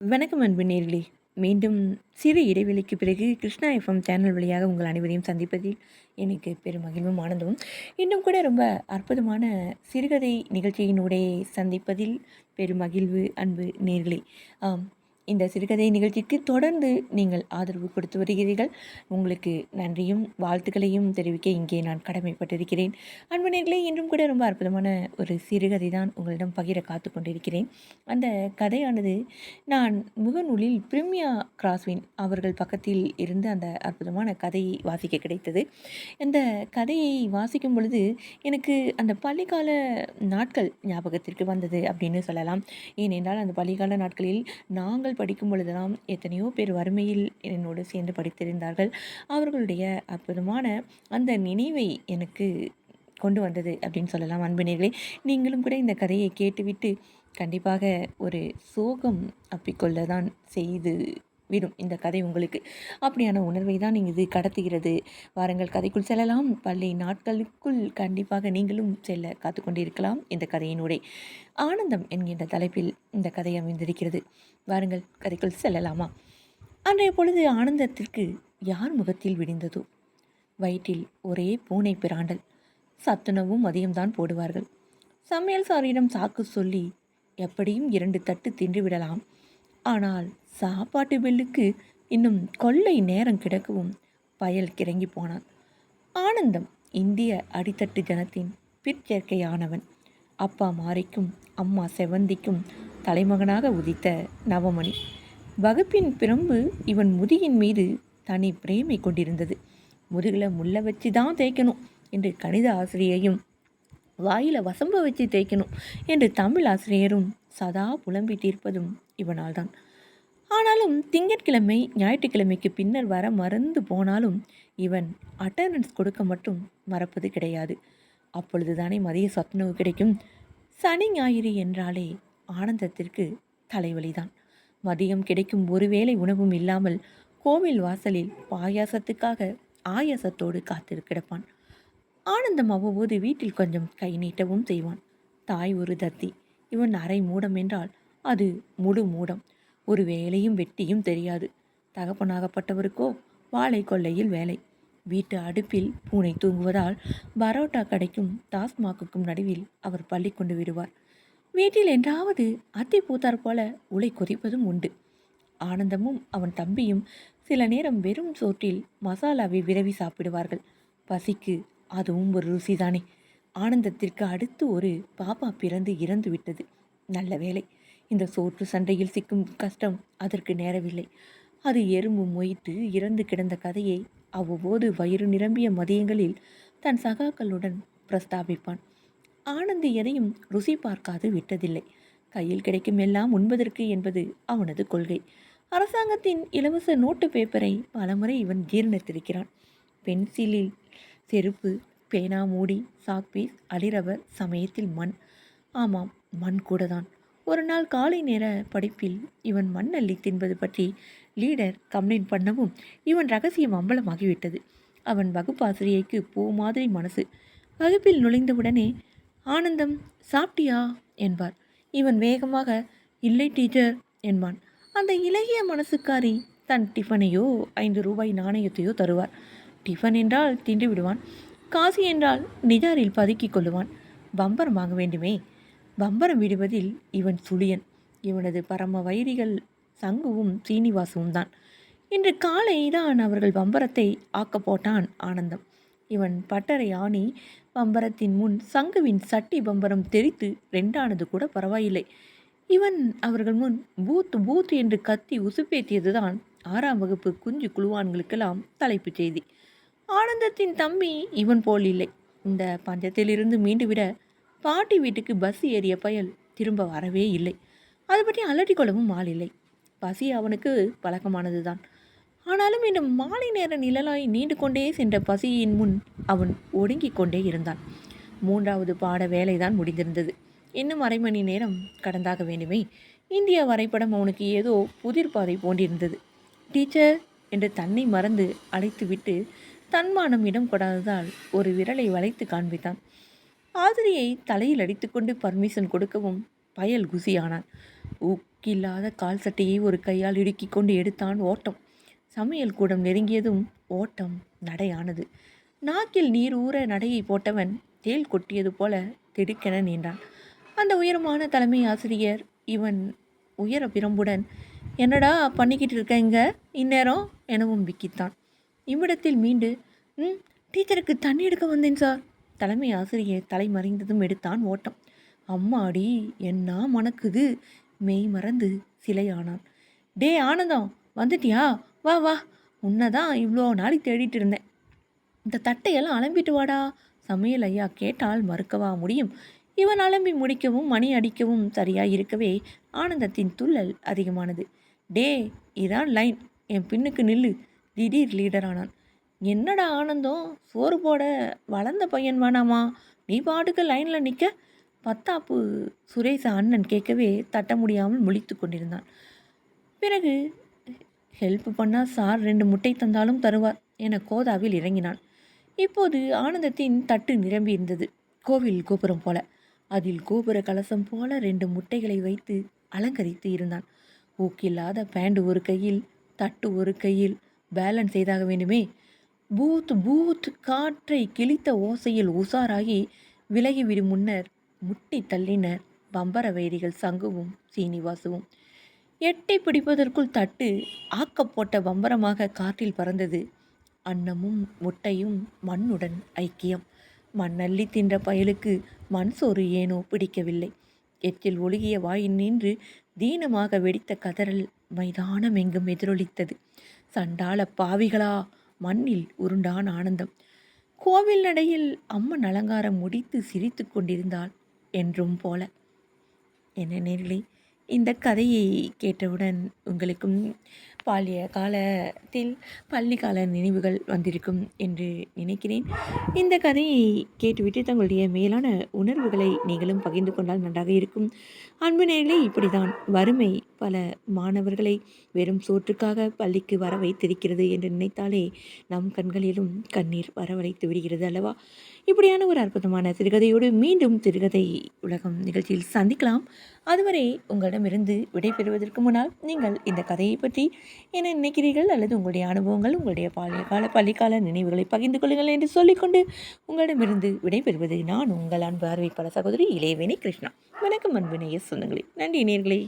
வணக்கம் அன்பு நேர்களே. மீண்டும் சிறு இடைவெளிக்கு பிறகு கிருஷ்ணா எஃப்எம் சேனல் வழியாக உங்கள் அனைவரையும் சந்திப்பதில் எனக்கு பெரும் மகிழ்வும் ஆனந்தம் இன்னும் கூட ரொம்ப அற்புதமான சிறுகதை நிகழ்ச்சியினூடே சந்திப்பதில் பெரும் மகிழ்வு அன்பு நேர்களே. ஆம் இந்த சிறுகதை நிகழ்ச்சிக்கு தொடர்ந்து நீங்கள் ஆதரவு கொடுத்து வருகிறீர்கள். உங்களுக்கு நன்றியும் வாழ்த்துக்களையும் தெரிவிக்க இங்கே நான் கடமைப்பட்டிருக்கிறேன். அன்பனர்களே இன்றும் கூட ரொம்ப அற்புதமான ஒரு சிறுகதை தான் உங்களிடம் பகிர காத்து கொண்டிருக்கிறேன். அந்த கதையானது நான் முகநூலில் பிரிமியா கிராஸ்வின் அவர்கள் பக்கத்தில் இருந்து அந்த அற்புதமான கதையை வாசிக்க கிடைத்தது. இந்த கதையை வாசிக்கும் பொழுது எனக்கு அந்த பள்ளிக்கால நாட்கள் ஞாபகத்திற்கு வந்தது அப்படின்னு சொல்லலாம். ஏனென்றால் அந்த பள்ளிக்கால நாட்களில் நாங்கள் படிக்கும் பொழுதெல்லாம் எத்தனையோ பேர் வறுமையில் என்னோடு சேர்ந்து படித்திருந்தார்கள். அவர்களுடைய அற்புதமான அந்த நினைவை எனக்கு கொண்டு வந்தது அப்படின்னு சொல்லலாம் அன்பினர்களே. நீங்களும் கூட இந்த கதையை கேட்டுவிட்டு கண்டிப்பாக ஒரு சோகம் அப்பிக்கொள்ள தான் செய்து விடும் இந்த கதை உங்களுக்கு. அப்படியான உணர்வை தான் நீங்கள் இது கடத்துகிறது. வாருங்கள் கதைக்குள் செல்லலாம். பள்ளி நாட்களுக்குள் கண்டிப்பாக நீங்களும் செல்ல காத்து கொண்டிருக்கலாம் இந்த கதையினுடைய ஆனந்தம் என்கின்ற தலைப்பில் இந்த கதை அமைந்திருக்கிறது. வாருங்கள் கதைக்குள் செல்லலாமா? அன்றைய பொழுது ஆனந்தத்திற்கு யார் முகத்தில் விடிந்ததோ? வயிற்றில் ஒரே பூனை பிராண்டல். சத்துணவும் மதியம்தான் போடுவார்கள். சமையல் சாரியிடம் சாக்கு சொல்லி எப்படியும் இரண்டு தட்டு தின்று விடலாம். ஆனால் சாப்பாட்டு பில்லுக்கு இன்னும் கொள்ளை நேரம் கிடக்கவும் பயல் கிறங்கி போனான். ஆனந்தம் இந்திய அடித்தட்டு ஜனத்தின் பிற்சேர்க்கையானவன். அப்பா மாரிக்கும் அம்மா செவந்திக்கும் தலைமகனாக உதித்த நவமணி. வகுப்பின் பிரம்பு இவன் முதுகின் மீது தனி பிரேமை கொண்டிருந்தது. முதுகில் முள்ள வச்சு தான் தேய்க்கணும் என்று கணித ஆசிரியையும் வாயில் வசம்ப வச்சு தேய்க்கணும் என்று தமிழ் ஆசிரியரும் சதா புலம்பி தீர்ப்பதும் இவனால்தான். ஆனாலும் திங்கட்கிழமை ஞாயிற்றுக்கிழமைக்கு பின்னர் வர மறந்து போனாலும் இவன் அட்டண்டன்ஸ் கொடுக்க மட்டும் மறப்பது கிடையாது. அப்பொழுது தானே மதிய சத்துணவு கிடைக்கும். சனி ஞாயிறு என்றாலே ஆனந்தத்திற்கு தலைவலிதான். மதியம் கிடைக்கும் ஒருவேளை உணவும் இல்லாமல் கோவில் வாசலில் பாயாசத்துக்காக ஆயாசத்தோடு காத்திரு கிடப்பான். ஆனந்தம் அவ்வப்போது வீட்டில் கொஞ்சம் கை நீட்டவும் செய்வான். தாய் ஒரு தத்தி. இவன் அரை மூடம் என்றால் அது முழு மூடம். ஒரு வேலையும் வெட்டியும் தெரியாது. தகப்பனாகப்பட்டவருக்கோ வாழை கொள்ளையில் வேலை. வீட்டு அடுப்பில் பூனை தூங்குவதால் பரோட்டா கடைக்கும் டாஸ்மாக்குக்கும் நடுவில் அவர் பள்ளி கொண்டு விடுவார். வீட்டில் என்றாவது அத்தி பூத்தார் போல உலை கொதிப்பதும் உண்டு. ஆனந்தமும் அவன் தம்பியும் சில நேரம் வெறும் சோற்றில் மசாலாவை விரவி சாப்பிடுவார்கள். பசிக்கு அதுவும் ஒரு ருசிதானே. ஆனந்தத்திற்கு அடுத்து ஒரு பாப்பா பிறந்து இறந்து விட்டது. நல்ல வேலை இந்த சோற்று சண்டையில் சிக்கும் கஷ்டம் அதற்கு நேரவில்லை. அது எறும்பு மொய்த்து இறந்து கிடந்த கதையை அவ்வப்போது வயிறு நிரம்பிய மதியங்களில் தன் சகாக்களுடன் பிரஸ்தாபிப்பான். ஆனந்தி எதையும் ருசி பார்க்காது விட்டதில்லை. கையில் கிடைக்கும் எல்லாம் உண்பதற்கு என்பது அவனது கொள்கை. அரசாங்கத்தின் இலவச நோட்டு பேப்பரை பலமுறை இவன் ஜீர்ணித்திருக்கிறான். பென்சிலில் செருப்பு பேனா மூடி சாக்பீஸ் அடிரவர் சமயத்தில் மண். ஆமாம் மண் கூட தான் ஒரு நாள் காலை நேர படிப்பில் இவன் மண் அள்ளி தின்பது பற்றி லீடர் கம்ப்ளைண்ட் பண்ணவும் இவன் ரகசியம் அம்பலமாகிவிட்டது. அவன் வகுப்பாசிரியைக்கு பூ மாதிரி மனசு. வகுப்பில் நுழைந்தவுடனே ஆனந்தம் சாப்பிட்டியா? என்பார். இவன் வேகமாக இல்லை டீச்சர் என்பான். அந்த இலகிய மனசுக்காரி தன் டிஃபனையோ ஐந்து ரூபாய் நாணயத்தையோ தருவார். டிஃபன் என்றால் தின்று விடுவான் காசி என்றால் நிஜாரில் பதுக்கிக் கொள்ளுவான். பம்பரம் வாங்க வேண்டுமே. பம்பரம் விடுவதில் இவன் சுழியன். இவனது பரம வைரிகள் சங்குவும் சீனிவாசுவும் தான். இன்று காலை தான் அவர்கள் பம்பரத்தை ஆக்க போட்டான் ஆனந்தம். இவன் பட்டறை ஆணி பம்பரத்தின் முன் சங்குவின் சட்டி பம்பரம் தெரித்து ரெண்டானது கூட பரவாயில்லை. இவன் அவர்கள் முன் பூத் பூத் என்று கத்தி உசுப்பேத்தியதுதான் ஆறாம் வகுப்பு குஞ்சு குழுவான்களுக்கெல்லாம் தலைப்புச் செய்தி. ஆனந்தத்தின் தம்பி இவன் போல் இல்லை. இந்த பஞ்சத்திலிருந்து மீண்டுவிட பாட்டி வீட்டுக்கு பஸ் ஏறிய பயல் திரும்ப வரவே இல்லை. அதை பற்றி அலட்டி கொள்ளவும் ஆள் இல்லை. பசி அவனுக்கு பழக்கமானது தான் ஆனாலும் இந்த மாலை நேர நிழலாய் நீண்டு கொண்டே சென்ற பசியின் முன் அவன் ஒடுங்கிக் கொண்டே இருந்தான். மூன்றாவது பாட வேலைதான் முடிந்திருந்தது. இன்னும் அரை மணி நேரம் கடந்தாக வேண்டுமே. இந்திய வரைபடம் அவனுக்கு ஏதோ புதிர் பாதை போன்றிருந்தது. டீச்சர் என்று தன்னை மறந்து அழைத்துவிட்டு தன்மானம் இடம் கொடாததால் ஒரு விரலை வளைத்து காண்பித்தான். ஆதிரியை தலையில் அடித்துக்கொண்டு பர்மிஷன் கொடுக்கவும் பயல் குசியானான். ஊக்கில்லாத கால் சட்டையை ஒரு கையால் இடுக்கி கொண்டு எடுத்தான் ஓட்டம். சமையல் கூடம் நெருங்கியதும் ஓட்டம் நடையானது. நாக்கில் நீர் ஊற நடையை போட்டவன் தேள் கொட்டியது போல திடுக்கென நீண்டான் அந்த உயரமான தலைமை ஆசிரியர் இவன் உயர பிரம்புடன் என்னடா பண்ணிக்கிட்டு இருக்கேங்க இந்நேரம் எனவும் விக்கித்தான். இவ்விடத்தில் மீண்டு ம் டீச்சருக்கு தண்ணி எடுக்க வந்தேன் சார். தலைமை ஆசிரியர் தலை மறைந்ததும் எடுத்தான் ஓட்டம். அம்மாடி என்ன மணக்குது? மெய் மறந்து சிலை ஆனான் டே ஆனந்தம் வந்துட்டியா? வா வா. உன்னதான் இவ்வளோ நாளைக்கு தேடிட்டு இருந்தேன். இந்த தட்டையெல்லாம் அலம்பிட்டு வாடா. சமையல் ஐயா கேட்டால் மறுக்கவா முடியும்? இவன் அலம்பி முடிக்கவும் மணி அடிக்கவும் சரியாக இருக்கவே ஆனந்தத்தின் துள்ளல் அதிகமானது. டே இதான் லைன். என் பின்னுக்கு நில்லு. திடீர் லீடரானான் என்னடா ஆனந்தம்? சோறு போட வளர்ந்த பையன் வேணாமா? நீ பாட்டுக்கு லைனில் நிற்க பத்தாப்பு சுரேச அண்ணன் கேட்கவே தட்ட முடியாமல் முழித்து கொண்டிருந்தான். பிறகு ஹெல்ப் பண்ணால் சார் ரெண்டு முட்டை தந்தாலும் தருவார் என கோதாவில் இறங்கினான். இப்போது ஆனந்தத்தின் தட்டு நிரம்பி இருந்தது. கோவில் கோபுரம் போல. அதில் கோபுர கலசம் போல ரெண்டு முட்டைகளை வைத்து அலங்கரித்து இருந்தான். ஊக்கில்லாத பேண்ட் ஒரு கையில் தட்டு ஒரு கையில் பேலன்ஸ் செய்தாக வேண்டுமே. பூத் பூத் காற்றை கிழித்த ஓசையில் உசாராகி விலகிவிடும் முன்னர் முட்டி தள்ளினர் பம்பர வைரிகள் சங்குவும் சீனிவாசுவும். எட்டி பிடிப்பதற்குள் தட்டு ஆக்கப்போட்ட பம்பரமாக காற்றில் பறந்தது. அன்னமும் முட்டையும் மண்ணுடன் ஐக்கியம். மண்ணள்ளி தின்ற பயலுக்கு மண் சோறு ஏனோ பிடிக்கவில்லை. எச்சில் ஒழுகிய வாயில் நின்று தீனமாக வெடித்த கதறல் மைதானம் எங்கும் எதிரொலித்தது. சண்டாள பாவிகளா? மண்ணில் உருண்டான் ஆனந்தம். கோவில் நடையில் அம்மன் அலங்காரம் முடித்து சிரித்து கொண்டிருந்தாள் என்றும் போல. என்ன நேர்களே இந்த கதையை கேட்டவுடன் உங்களுக்கும் பாலிய காலத்தில் பள்ளி கால நினைவுகள் வந்திருக்கும் என்று நினைக்கிறேன். இந்த கதையை கேட்டுவிட்டு தங்களுடைய மேலான உணர்வுகளை நீங்களும் பகிர்ந்து கொண்டால் நன்றாக இருக்கும். அன்பு நேரிலே இப்படிதான் வறுமை பல மாணவர்களை வெறும் சோற்றுக்காக பள்ளிக்கு வர வைத்திருக்கிறது என்று நினைத்தாலே நம் கண்களிலும் கண்ணீர் வரவழைத்து விடுகிறது அல்லவா? இப்படியான ஒரு அற்புதமான சிறுகதையோடு மீண்டும் சிறுகதை உலகம் நிகழ்ச்சியில் சந்திக்கலாம். அதுவரை உங்களிடமிருந்து விடைபெறுவதற்கு முன்னால் நீங்கள் இந்த கதையை பற்றி என்ன நினைக்கிறீர்கள் அல்லது உங்களுடைய அனுபவங்கள் உங்களுடைய பாலிய கால பள்ளிக்கால நினைவுகளை பகிர்ந்து கொள்ளுங்கள் என்று சொல்லிக்கொண்டு உங்களிடமிருந்து விடைபெறுவது நான் உங்கள் அன்பு அறிவிப்பாளர் சகோதரி இளையவேணி கிருஷ்ணா. வணக்கம் அன்பு நேய சொந்தங்களே. நன்றி நேர்களே.